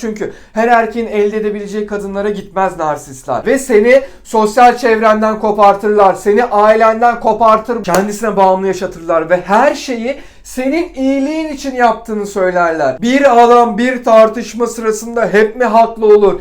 Çünkü her erkeğin elde edebileceği kadınlara gitmez narsistler. Ve seni sosyal çevrenden kopartırlar. Seni ailenden kopartır. Kendisine bağımlı yaşatırlar. Ve her şeyi senin iyiliğin için yaptığını söylerler. Bir adam bir tartışma sırasında hep mi haklı olur?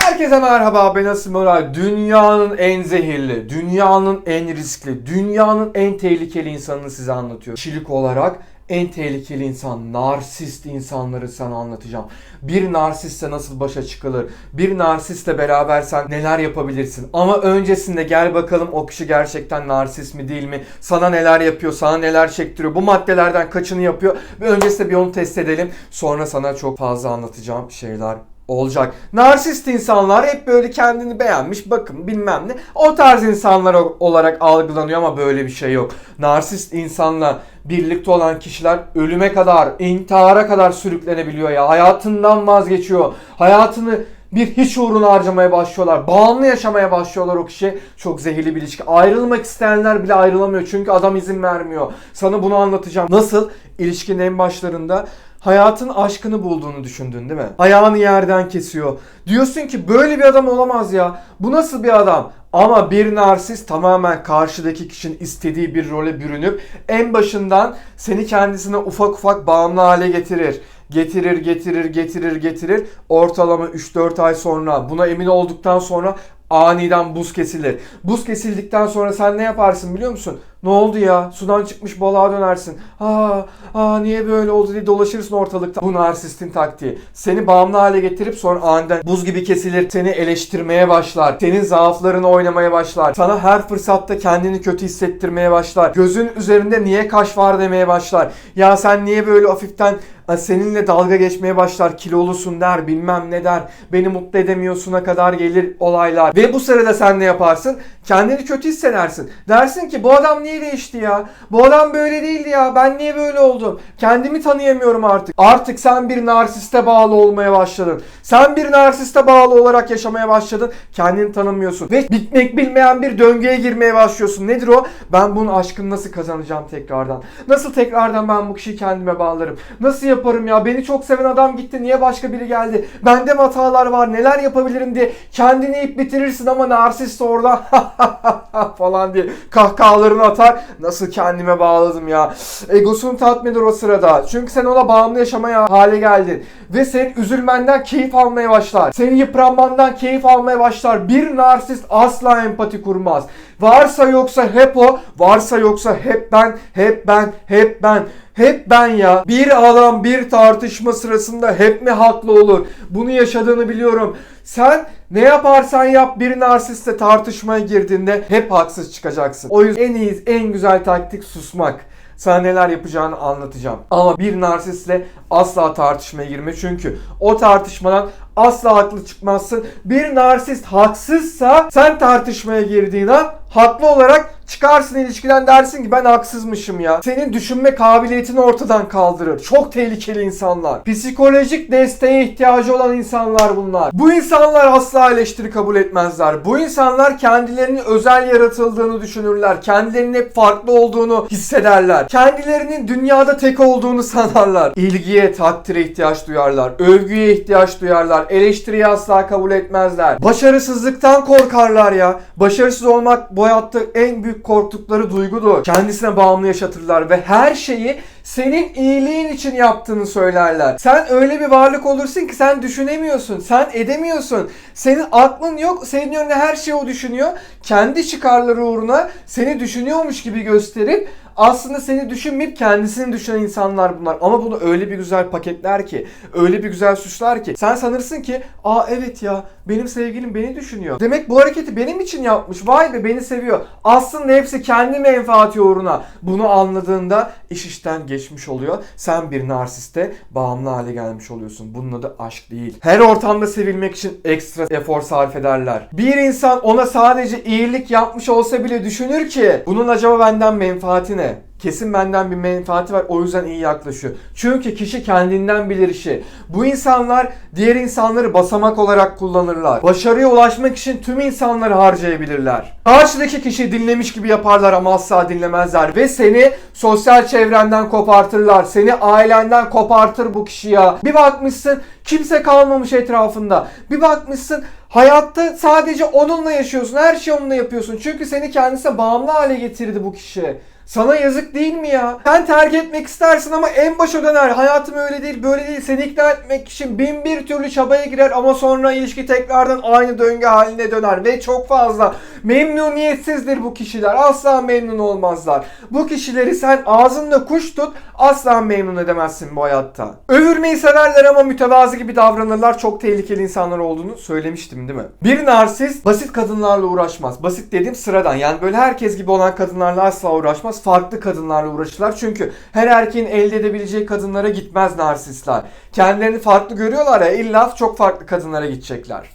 Herkese merhaba ben Asim Oray. Dünyanın en zehirli, dünyanın en riskli, dünyanın en tehlikeli insanını size anlatıyorum. Kişilik olarak en tehlikeli insan, narsist insanları sana anlatacağım. Bir narsistle nasıl başa çıkılır? Bir narsistle beraber sen neler yapabilirsin? Ama öncesinde gel bakalım o kişi gerçekten narsist mi değil mi? Sana neler yapıyor, sana neler çektiriyor? Bu maddelerden kaçını yapıyor? Ve öncesinde bir onu test edelim. Sonra sana çok fazla anlatacağım şeyler olacak. Narsist insanlar hep böyle kendini beğenmiş, bakın bilmem ne. O tarz insanlar olarak algılanıyor ama böyle bir şey yok. Narsist insanla birlikte olan kişiler ölüme kadar, intihara kadar sürüklenebiliyor ya. Hayatından vazgeçiyor. Hayatını bir hiç uğruna harcamaya başlıyorlar. Bağımlı yaşamaya başlıyorlar o kişi. Çok zehirli bir ilişki. Ayrılmak isteyenler bile ayrılamıyor. Çünkü adam izin vermiyor. Sana bunu anlatacağım. Nasıl? İlişkinin en başlarında hayatın aşkını bulduğunu düşündün değil mi? Ayağını yerden kesiyor. Diyorsun ki böyle bir adam olamaz ya. Bu nasıl bir adam? Ama bir narsist tamamen karşıdaki kişinin istediği bir role bürünüp en başından seni kendisine ufak ufak bağımlı hale getirir. Getirir, getirir, getirir, getirir. Ortalama 3-4 ay sonra buna emin olduktan sonra aniden buz kesilir. Buz kesildikten sonra sen ne yaparsın biliyor musun? Ne oldu ya? Sudan çıkmış balığa dönersin. Aa, aa niye böyle oldu diye dolaşırsın ortalıkta. Bu narsistin taktiği. Seni bağımlı hale getirip sonra aniden buz gibi kesilir. Seni eleştirmeye başlar. Senin zaaflarını oynamaya başlar. Sana her fırsatta kendini kötü hissettirmeye başlar. Gözün üzerinde niye kaş var demeye başlar. Ya sen niye böyle hafiften Ha, seninle dalga geçmeye başlar kilolusun der bilmem ne der. Beni mutlu edemiyorsuna kadar gelir olaylar. Ve bu sırada sen ne yaparsın? Kendini kötü hissedersin. Dersin ki bu adam niye değişti ya? Bu adam böyle değildi ya. Ben niye böyle oldum? Kendimi tanıyamıyorum artık. Artık sen bir narsiste bağlı olmaya başladın. Sen bir narsiste bağlı olarak yaşamaya başladın. Kendini tanımıyorsun. Ve bitmek bilmeyen bir döngüye girmeye başlıyorsun. Nedir o? Ben bunun aşkını nasıl kazanacağım tekrardan? Nasıl tekrardan ben bu kişiyi kendime bağlarım? Nasıl yaparım ya? Beni çok seven adam gitti. Niye başka biri geldi? Bende mi hatalar var? Neler yapabilirim diye kendini ip bitirirsin ama narsist orada falan diye kahkahalarını atar. Nasıl kendime bağladım ya? Egosunu tatmin o sırada. Çünkü sen ona bağımlı yaşamaya hale geldin. Ve senin üzülmenden keyif almaya başlar. Senin yıpranmandan keyif almaya başlar. Bir narsist asla empati kurmaz. Varsa yoksa hep o, varsa yoksa hep ben, hep ben, hep ben. Hep ben ya. Bir adam bir tartışma sırasında hep mi haklı olur? Bunu yaşadığını biliyorum. Sen ne yaparsan yap bir narsistle tartışmaya girdiğinde hep haksız çıkacaksın. O yüzden en iyi, en güzel taktik susmak. Sana neler yapacağını anlatacağım. Ama bir narsistle asla tartışmaya girme. Çünkü o tartışmadan asla haklı çıkmazsın. Bir narsist haksızsa sen tartışmaya girdiğin an haklı olarak çıkarsın ilişkiden dersin ki ben haksızmışım ya. Senin düşünme kabiliyetini ortadan kaldırır. Çok tehlikeli insanlar. Psikolojik desteğe ihtiyacı olan insanlar bunlar. Bu insanlar asla eleştiri kabul etmezler. Bu insanlar kendilerinin özel yaratıldığını düşünürler. Kendilerinin hep farklı olduğunu hissederler. Kendilerinin dünyada tek olduğunu sanarlar. İlgiye, takdire ihtiyaç duyarlar. Övgüye ihtiyaç duyarlar. Eleştiriyi asla kabul etmezler. Başarısızlıktan korkarlar ya. Başarısız olmak bu hayatta en büyük korktukları duygudur. Kendisine bağımlı yaşatırlar ve her şeyi senin iyiliğin için yaptığını söylerler. Sen öyle bir varlık olursun ki sen düşünemiyorsun, sen edemiyorsun. Senin aklın yok, senin önüne her şeyi o düşünüyor. Kendi çıkarları uğruna seni düşünüyormuş gibi gösterip aslında seni düşünmeyip kendisini düşünen insanlar bunlar. Ama bunu öyle bir güzel paketler ki, öyle bir güzel suçlar ki sen sanırsın ki aa evet ya benim sevgilim beni düşünüyor. Demek bu hareketi benim için yapmış. Vay be beni seviyor. Aslında hepsi kendi menfaati uğruna. Bunu anladığında iş işten geçmiş oluyor. Sen bir narsiste bağımlı hale gelmiş oluyorsun. Bunun adı aşk değil. Her ortamda sevilmek için ekstra efor sarf ederler. Bir insan ona sadece iyilik yapmış olsa bile düşünür ki bunun acaba benden menfaati ne? Deme. Kesin benden bir menfaati var o yüzden iyi yaklaşıyor. Çünkü kişi kendinden bilir işi. Bu insanlar diğer insanları basamak olarak kullanırlar. Başarıya ulaşmak için tüm insanları harcayabilirler. Karşıdaki kişi dinlemiş gibi yaparlar ama asla dinlemezler. Ve seni sosyal çevrenden kopartırlar. Seni ailenden kopartır bu kişi ya. Bir bakmışsın kimse kalmamış etrafında. Bir bakmışsın Hayatta sadece onunla yaşıyorsun. Her şeyi onunla yapıyorsun. Çünkü seni kendisine bağımlı hale getirdi bu kişi. Sana yazık değil mi ya? Sen terk etmek istersin ama en başa döner. Hayatım öyle değil, böyle değil. Seni ikna etmek için bin bir türlü çabaya girer ama sonra ilişki tekrardan aynı döngü haline döner. Ve çok fazla memnuniyetsizdir bu kişiler. Asla memnun olmazlar. Bu kişileri sen ağzında kuş tut asla memnun edemezsin bu hayatta. Övürmeyi severler ama mütevazı gibi davranırlar. Çok tehlikeli insanlar olduğunu söylemiştim değil mi? Bir narsist basit kadınlarla uğraşmaz. Basit dediğim sıradan. Yani böyle herkes gibi olan kadınlarla asla uğraşmaz. Farklı kadınlarla uğraşırlar. Çünkü her erkeğin elde edebileceği kadınlara gitmez narsistler. Kendilerini farklı görüyorlar ya illa çok farklı kadınlara gidecekler.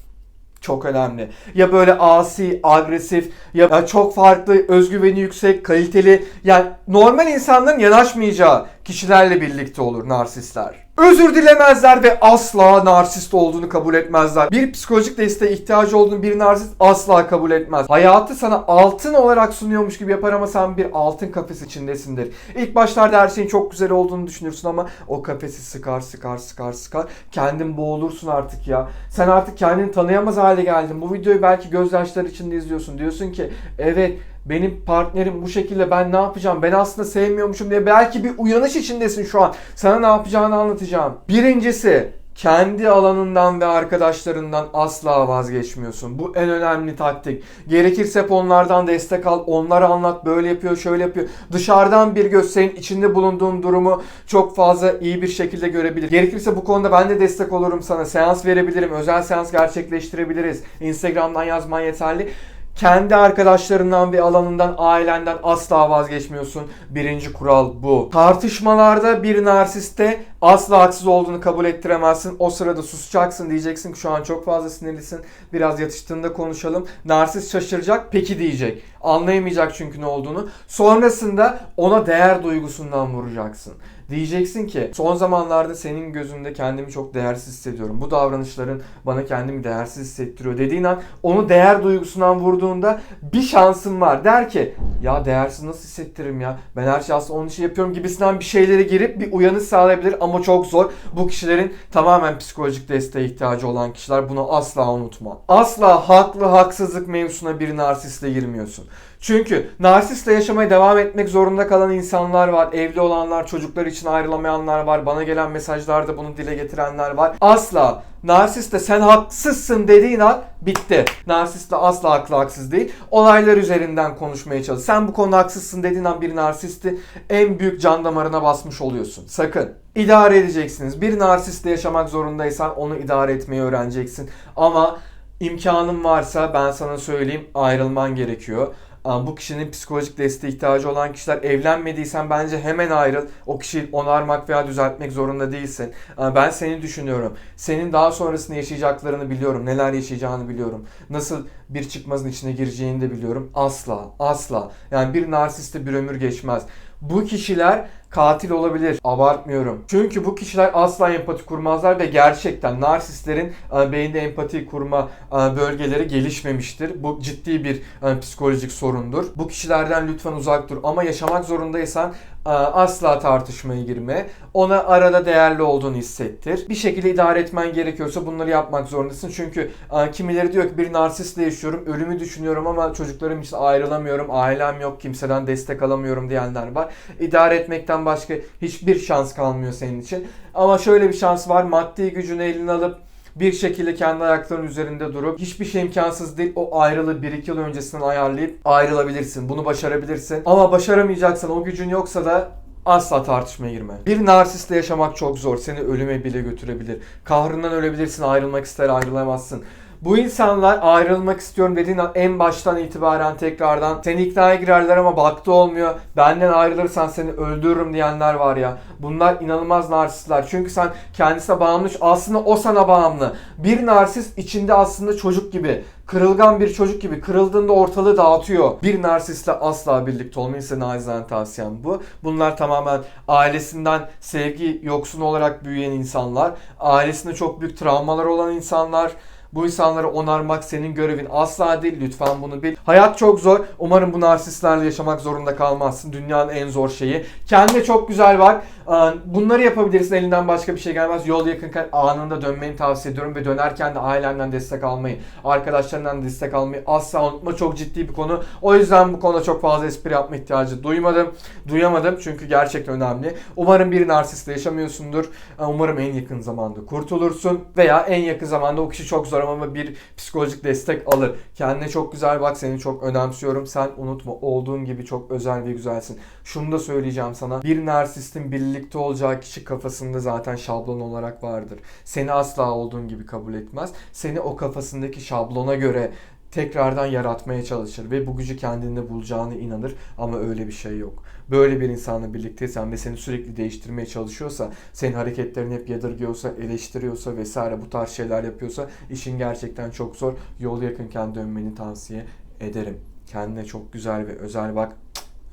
Çok önemli. Ya böyle asi, agresif ya çok farklı, özgüveni yüksek, kaliteli yani normal insanların yanaşmayacağı kişilerle birlikte olur narsistler. Özür dilemezler ve asla narsist olduğunu kabul etmezler. Bir psikolojik desteğe ihtiyacı olduğunu bir narsist asla kabul etmez. Hayatı sana altın olarak sunuyormuş gibi yapar ama sen bir altın kafes içindesindir. İlk başlarda her şeyin çok güzel olduğunu düşünürsün ama o kafesi sıkar sıkar sıkar sıkar. Kendin boğulursun artık ya. Sen artık kendini tanıyamaz hale geldin. Bu videoyu belki gözyaşları içinde izliyorsun. Diyorsun ki evet benim partnerim bu şekilde ben ne yapacağım? Ben aslında sevmiyormuşum diye belki bir uyanış içindesin şu an. Sana ne yapacağını anlatacağım. Birincisi kendi alanından ve arkadaşlarından asla vazgeçmiyorsun. Bu en önemli taktik. Gerekirse hep onlardan destek al. Onlara anlat. Böyle yapıyor, şöyle yapıyor. Dışarıdan bir göz senin içinde bulunduğun durumu çok fazla iyi bir şekilde görebilir. Gerekirse bu konuda ben de destek olurum sana. Seans verebilirim. Özel seans gerçekleştirebiliriz. Instagram'dan yazman yeterli kendi arkadaşlarından ve alanından, ailenden asla vazgeçmiyorsun. Birinci kural bu. Tartışmalarda bir narsiste asla haksız olduğunu kabul ettiremezsin. O sırada susacaksın diyeceksin ki şu an çok fazla sinirlisin. Biraz yatıştığında konuşalım. Narsist şaşıracak peki diyecek. Anlayamayacak çünkü ne olduğunu. Sonrasında ona değer duygusundan vuracaksın. Diyeceksin ki son zamanlarda senin gözünde kendimi çok değersiz hissediyorum. Bu davranışların bana kendimi değersiz hissettiriyor dediğin an onu değer duygusundan vurduğunda bir şansın var. Der ki ya değersiz nasıl hissettiririm ya ben her şeyi aslında onun için yapıyorum gibisinden bir şeylere girip bir uyanış sağlayabilir ama çok zor. Bu kişilerin tamamen psikolojik desteğe ihtiyacı olan kişiler bunu asla unutma. Asla haklı haksızlık mevzusuna bir narsistle girmiyorsun. Çünkü narsistle yaşamaya devam etmek zorunda kalan insanlar var. Evli olanlar, çocuklar için ayrılamayanlar var. Bana gelen mesajlarda bunu dile getirenler var. Asla narsiste sen haksızsın dediğin an bitti. Narsist de asla haklı haksız değil. Olaylar üzerinden konuşmaya çalış. Sen bu konuda haksızsın dediğin an bir narsisti en büyük can damarına basmış oluyorsun. Sakın. İdare edeceksiniz. Bir narsistle yaşamak zorundaysan onu idare etmeyi öğreneceksin. Ama imkanın varsa ben sana söyleyeyim ayrılman gerekiyor. Bu kişinin psikolojik desteğe ihtiyacı olan kişiler evlenmediysen bence hemen ayrıl. O kişiyi onarmak veya düzeltmek zorunda değilsin. Ben seni düşünüyorum. Senin daha sonrasında yaşayacaklarını biliyorum. Neler yaşayacağını biliyorum. Nasıl bir çıkmazın içine gireceğini de biliyorum. Asla, asla. Yani bir narsiste bir ömür geçmez. Bu kişiler katil olabilir. Abartmıyorum. Çünkü bu kişiler asla empati kurmazlar ve gerçekten narsistlerin e, beyinde empati kurma e, bölgeleri gelişmemiştir. Bu ciddi bir e, psikolojik sorundur. Bu kişilerden lütfen uzak dur. Ama yaşamak zorundaysan asla tartışmaya girme. Ona arada değerli olduğunu hissettir. Bir şekilde idare etmen gerekiyorsa bunları yapmak zorundasın. Çünkü kimileri diyor ki bir narsistle yaşıyorum, ölümü düşünüyorum ama çocuklarım için ayrılamıyorum, ailem yok, kimseden destek alamıyorum diyenler var. İdare etmekten başka hiçbir şans kalmıyor senin için. Ama şöyle bir şans var. Maddi gücünü eline alıp bir şekilde kendi ayaklarının üzerinde durup hiçbir şey imkansız değil. O ayrılığı 1-2 yıl öncesinden ayarlayıp ayrılabilirsin. Bunu başarabilirsin. Ama başaramayacaksan o gücün yoksa da Asla tartışmaya girme. Bir narsistle yaşamak çok zor. Seni ölüme bile götürebilir. Kahrından ölebilirsin, ayrılmak ister ayrılamazsın. Bu insanlar ayrılmak istiyorum dediğin en baştan itibaren tekrardan seni iknaya girerler ama baktı olmuyor. Benden ayrılırsan seni öldürürüm diyenler var ya. Bunlar inanılmaz narsistler. Çünkü sen kendisine bağımlı aslında o sana bağımlı. Bir narsist içinde aslında çocuk gibi kırılgan bir çocuk gibi kırıldığında ortalığı dağıtıyor. Bir narsistle asla birlikte olmayın size nacizane tavsiyem bu. Bunlar tamamen ailesinden sevgi yoksun olarak büyüyen insanlar. Ailesinde çok büyük travmalar olan insanlar. Bu insanları onarmak senin görevin asla değil. Lütfen bunu bil. Hayat çok zor. Umarım bu narsistlerle yaşamak zorunda kalmazsın. Dünyanın en zor şeyi. Kendine çok güzel bak. Ee, Bunları yapabilirsin. Elinden başka bir şey gelmez. Yol yakınken anında dönmeni tavsiye ediyorum ve dönerken de ailenden destek almayı, arkadaşlarından destek almayı asla unutma. Çok ciddi bir konu. O yüzden bu konuda çok fazla espri yapma ihtiyacı duymadım. Duyamadım çünkü gerçekten önemli. Umarım bir narsistle yaşamıyorsundur. Ee, Umarım en yakın zamanda kurtulursun veya en yakın zamanda o kişi çok zor ama bir psikolojik destek alır. Kendine çok güzel bak. Seni çok önemsiyorum. Sen unutma olduğun gibi çok özel ve güzelsin. Şunu da söyleyeceğim sana. Bir narsistin birlikte olacağı kişi kafasında zaten şablon olarak vardır. Seni asla olduğun gibi kabul etmez. Seni o kafasındaki şablona göre tekrardan yaratmaya çalışır ve bu gücü kendinde bulacağına inanır ama öyle bir şey yok. Böyle bir insanla birlikteysen ve seni sürekli değiştirmeye çalışıyorsa, senin hareketlerini hep yadırgıyorsa, eleştiriyorsa vesaire bu tarz şeyler yapıyorsa işin gerçekten çok zor. Yol yakınken dönmeni tavsiye ederim. Kendine çok güzel ve özel bak.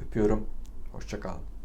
Öpüyorum. Hoşçakal.